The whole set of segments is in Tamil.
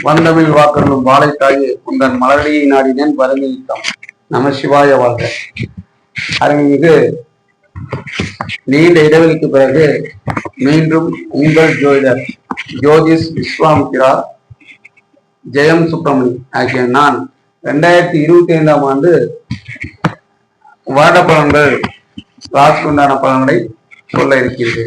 வந்தமிழ் வாக்கர்களும் வாழைத்தாயே உங்கள் மலரடியை நாடினேன் வரமிழ்த்தம் நம சிவாய வாழ்க. அருள்மிகு நீண்ட இடைவெளிக்கு பிறகு மீண்டும் உங்கள் ஜோதிடர் ஜோதிஷ் விஸ்வாமித்ரா ஜெயம் சுப்பிரமணி ஆகிய நான் ரெண்டாயிரத்தி இருபத்தி ஐந்தாம் ஆண்டு வருட பலன்கள் ராசிக்கு உண்டான பலன்களை சொல்ல இருக்கிறது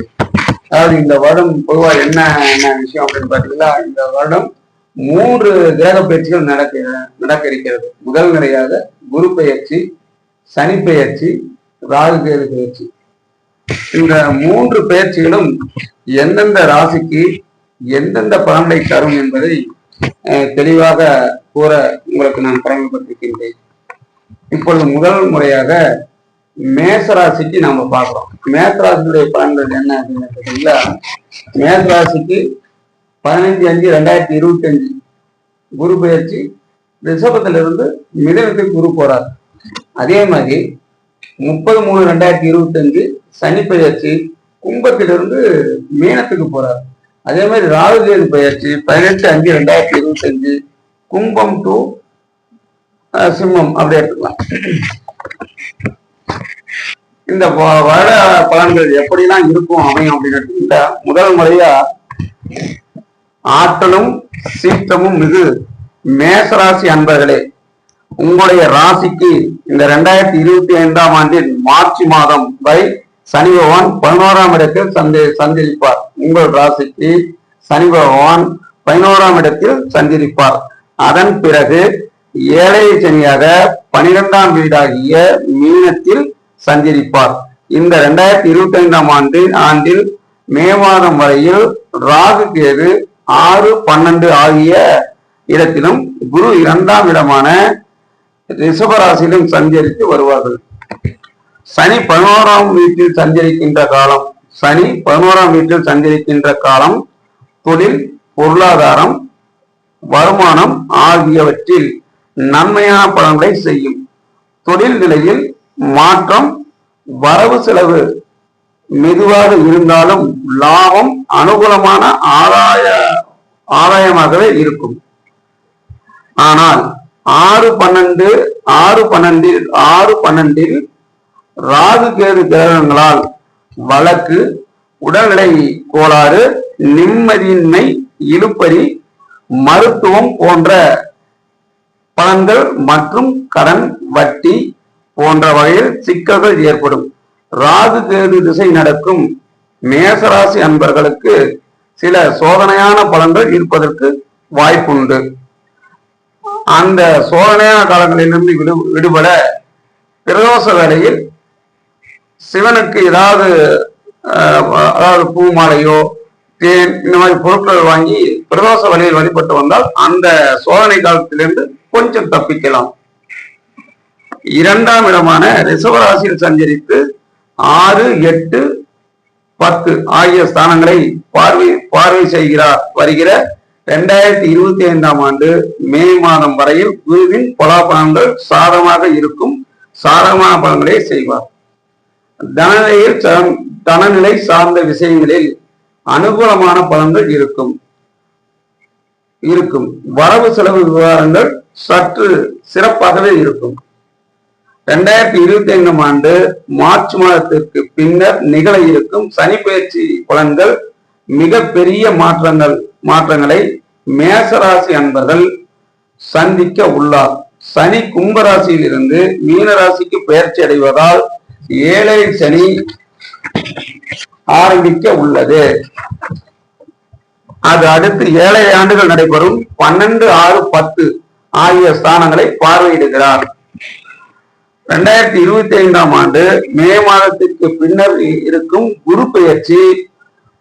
அதாவது இந்த வருடம் பொதுவாக என்ன என்ன விஷயம் அப்படின்னு பார்த்தீங்கன்னா இந்த வருடம் மூன்று கிரக பயிற்சிகள் நடக்க நடக்க இருக்கிறது. முதல் நிலையாக குரு பயிற்சி சனி பயிற்சி ராகு கேது இந்த மூன்று பெயர்ச்சிகளும் எந்தெந்த ராசிக்கு எந்தெந்த பலன்களை தரும் என்பதை தெளிவாக கூற உங்களுக்கு நான் கடமைப்பட்டிருக்கின்றேன். இப்பொழுது முதல் முறையாக மேச ராசிக்கு நாம பார்க்கிறோம். மேசராசியுடைய பலன்கள் என்ன அப்படின்னு கேட்டீங்கன்னா மேசராசிக்கு பதினைஞ்சு அஞ்சு ரெண்டாயிரத்தி இருபத்தி அஞ்சு குரு பெயர்ச்சி ரிஷபத்திலிருந்து மிதனத்துக்கு குரு போறார். அதே மாதிரி முப்பது மூணு ரெண்டாயிரத்தி இருபத்தி அஞ்சு சனி பயிற்சி கும்பத்திலிருந்து மீனத்துக்கு போறார். அதே மாதிரி ராகுகேது பயிற்சி பதினெட்டு அஞ்சு ரெண்டாயிரத்தி இருபத்தி அஞ்சு கும்பம் டு சிம்மம் அப்படி எடுத்துக்கலாம். இந்த வ- வருட பலன்கள் எப்படிலாம் இருக்கும் அமையும் அப்படின்னு எடுத்துக்கிட்டா முதல் முறையா ஆற்றலும் சீற்றமும் மிகு மேசராசி அன்பர்களே. உங்களுடைய ராசிக்கு இந்த ரெண்டாயிரத்தி இருபத்தி ஐந்தாம் ஆண்டில் மார்ச் மாதம் வரை சனி பகவான் பதினோராம் இடத்தில் சந்தி சஞ்சரிப்பார். உங்கள் ராசிக்கு சனி பகவான் பதினோராம் இடத்தில் சஞ்சரிப்பார். அதன் பிறகு ஏழை சனியாக பனிரெண்டாம் வீடாகிய மீனத்தில் சஞ்சரிப்பார். இந்த ரெண்டாயிரத்தி இருபத்தி ஐந்தாம் ஆண்டு ஆண்டில் மே மாதம் வரையில் ராகு கேது ஆறு பன்னெண்டு ஆகிய இடத்திலும் குரு இரண்டாம் இடமான ரிஷபராசியிலும் சஞ்சரித்து வருவார்கள். சனி பதினோராம் வீட்டில் சஞ்சரிக்கின்ற காலம் சனி பதினோராம் வீட்டில் சஞ்சரிக்கின்ற காலம் தொழில் பொருளாதாரம் வருமானம் ஆகியவற்றில் நன்மையான பலன்களை செய்யும். தொழில் நிலையில் மாற்றம் வரவு செலவு மெதுவாக இருந்தாலும் லாபம் அனுகூலமான ஆதாய ஆதாயமாகவே இருக்கும். ஆனால் ஆறு பன்னெண்டு ஆறு பன்னெண்டில் ஆறு பன்னெண்டில் ராகு கேது கிரகங்களால் வழக்கு உடல்நிலை கோளாறு நிம்மதியின்மை இழுப்பறி மருத்துவம் போன்ற பலன்கள் மற்றும் கடன் வட்டி போன்ற வகையில் சிக்கல்கள் ஏற்படும். ராகு கேது திசை நடக்கும் மேசராசி அன்பர்களுக்கு சில சோதனையான பலன்கள் இருப்பதற்கு வாய்ப்புண்டு. அந்த சோதனையான காலங்களிலிருந்து விடு விடுபட பிரதோஷ வேளையில் சிவனுக்கு ஏதாவது அதாவது பூ மாலையோ தேன் இந்த மாதிரி பொருட்கள் வாங்கி பிரதோஷ வழியில் வழிபட்டு வந்தால் அந்த சோதனை காலத்திலிருந்து கொஞ்சம் தப்பிக்கலாம். இரண்டாம் இடமான ரிசவராசியில் சஞ்சரித்து ஆறு எட்டு பத்து ஆகிய ஸ்தானங்களை பார்வை பார்வை செய்கிறார். வருகிற இரண்டாயிரத்தி இருபத்தி ஐந்தாம் ஆண்டு மே மாதம் வரையில் குருவின் பலாபலன்கள் சாதமாக இருக்கும். சாதகமான பலன்களை செய்வார். தனநிலையில் தனநிலை சார்ந்த விஷயங்களில் அனுகூலமான பலன்கள் இருக்கும். இருக்கும். வரவு செலவு விவகாரங்கள் சற்று சிறப்பாகவே இருக்கும். ரெண்டாயிரத்தி இருபத்தி ஐந்தாம் ஆண்டு மார்ச் மாதத்திற்கு பின்னர் நிகழ இருக்கும் சனி பயிற்சி பலன்கள் பெரிய மாற்றங்கள் மாற்றங்களை மேசராசி அன்பர்கள் சந்திக்க உள்ளார். சனி கும்பராசியில் இருந்து மீன ராசிக்கு பெயர்ச்சி அடைவதால் ஏழை சனி ஆரம்பிக்க உள்ளது. அது அடுத்து ஏழை ஆண்டுகள் நடைபெறும். பன்னெண்டு ஆறு பத்து ஆகிய ஸ்தானங்களை பார்வையிடுகிறார். ரெண்டாயிரத்தி இருபத்தி ஐந்தாம் ஆண்டு மே மாதத்திற்கு பின்னர் இருக்கும் குரு பெயர்ச்சி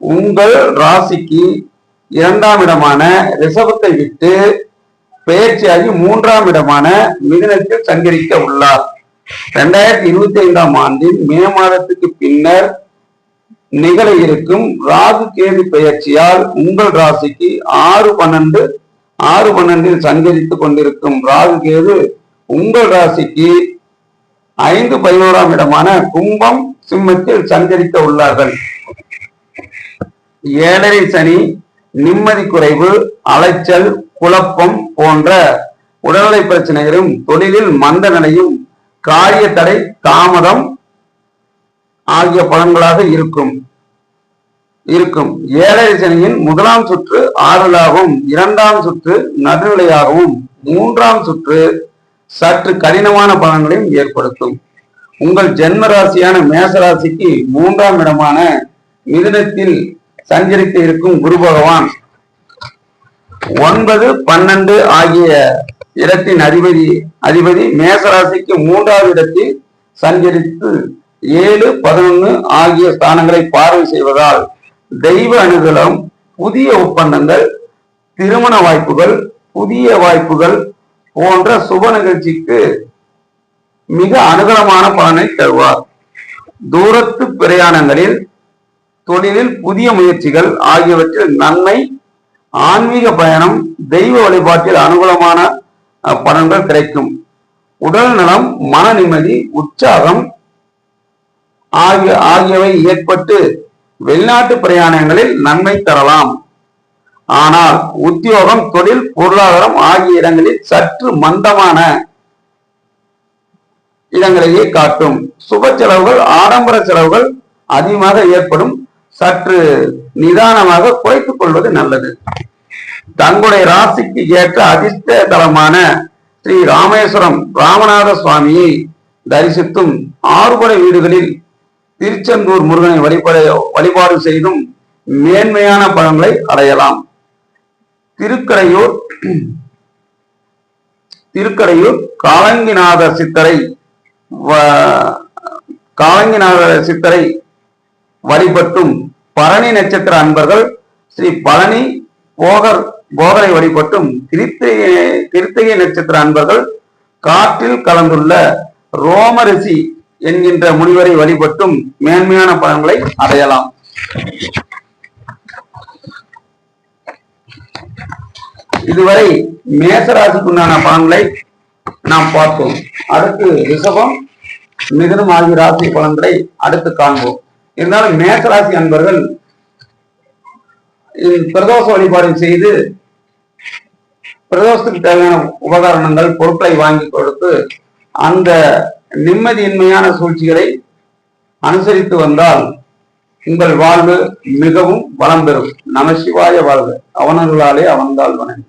உங்கள் ராசிக்கு இரண்டாம் இடமான ரிஷபத்தை விட்டு பெயர்ச்சியாகி மூன்றாம் இடமான மிதனத்தில் சங்கரிக்க உள்ளார். ரெண்டாயிரத்தி இருபத்தி ஐந்தாம் ஆண்டின் மே மாதத்துக்கு பின்னர் நிகழ இருக்கும் ராகு கேது பெயர்ச்சியால் உங்கள் ராசிக்கு ஆறு பன்னெண்டு ஆறு பன்னெண்டில் சஞ்சரித்துக் கொண்டிருக்கும் ராகு கேது உங்கள் ராசிக்கு ஐந்து பதினோராம் இடமான கும்பம் சிம்மத்தில் சஞ்சரிக்க உள்ளார்கள். ஏழரை சனி நிம்மதி குறைவு அலைச்சல் குழப்பம் போன்ற உடல்நிலை பிரச்சனைகளும் தொழிலில் மந்த நிலையும் காரிய தடை தாமதம் ஆகிய பலன்களாக இருக்கும். இருக்கும். ஏழரை சனியின் முதலாம் சுற்று ஆறுதலாகவும் இரண்டாம் சுற்று நடுநிலையாகவும் மூன்றாம் சுற்று சற்று கடினமான பலன்களையும் ஏற்படுத்தும். உங்கள் ஜென்ம ராசியான மேச ராசிக்கு மூன்றாம் இடமான மிதுனத்தில் சஞ்சரித்து இருக்கும் குரு பகவான். ஒன்பது பன்னெண்டு ஆகிய இடத்தின் அதிபதி அதிபதி மேசராசிக்கு மூன்றாவது இடத்தில் சஞ்சரித்து ஏழு பதினொன்னு ஆகிய ஸ்தானங்களை பார்வை செய்வதால் தெய்வ அனுகூலம் புதிய ஒப்பந்தங்கள் திருமண வாய்ப்புகள் புதிய வாய்ப்புகள் போன்ற சுப நிகழ்ச்சிக்கு மிக அனுகூலமான பலனை தருவார். தூரத்து பிரயாணங்களில் தொழிலில் புதிய முயற்சிகள் ஆகியவற்றில் நன்மை ஆன்மீக பயணம் தெய்வ வழிபாட்டில் அனுகூலமான பலன்கள் கிடைக்கும். உடல் நலம் மன நிம்மதி உற்சாகம் ஆகிய ஆகியவை ஏற்பட்டு வெளிநாட்டு பிரயாணங்களில் நன்மை தரலாம். ஆனால் உத்தியோகம் தொழில் பொருளாதாரம் ஆகிய இடங்களில் சற்று மந்தமான இடங்களையே காட்டும். சுப செலவுகள் ஆடம்பர செலவுகள் அதிகமாக ஏற்படும். சற்று நிதானமாக குறைத்துக் கொள்வது நல்லது. தங்களுடைய ராசிக்கு ஏற்ற அதிர்ஷ்ட தலமான ஸ்ரீ ராமேஸ்வரம் ராமநாத சுவாமியை தரிசித்தும் ஆறுபடை வீடுகளில் திருச்செந்தூர் முருகனை வழிபட வழிபாடு செய்தும் மேன்மையான பலன்களை அடையலாம். திருக்கடையூர் திருக்கடையூர் காலங்கிநாதர் சித்தரை காலங்கிநாதர் சித்தரை வழிபட்டும் பழனி நட்சத்திர அன்பர்கள் ஸ்ரீ பழனி போகர் போகரை வழிபட்டும் கிருத்திகை கிருத்திகை நட்சத்திர அன்பர்கள் காற்றில் கலந்துள்ள ரோமரிசி என்கின்ற முனிவரை வழிபட்டும் மேன்மையான பலன்களை அடையலாம். இதுவரை மேசராசிக்குண்டான பலன்களை நாம் பார்த்தோம். அடுத்து ரிஷபம் மிதனம் ஆகிய ராசி பலன்களை அடுத்து காண்போம். இருந்தாலும் மேசராசி அன்பர்கள் பிரதோஷ வழிபாடு செய்து பிரதோஷத்துக்கு தேவையான உபகரணங்கள் பொருட்களை வாங்கி கொடுத்து அந்த நிம்மதியின்மையான சூழ்ச்சிகளை அனுசரித்து வந்தால் உங்கள் வாழ்வு மிகவும் வளம் பெறும். நம சிவாய வாழ்வு அவனர்களாலே அவன்தால் வணங்கும்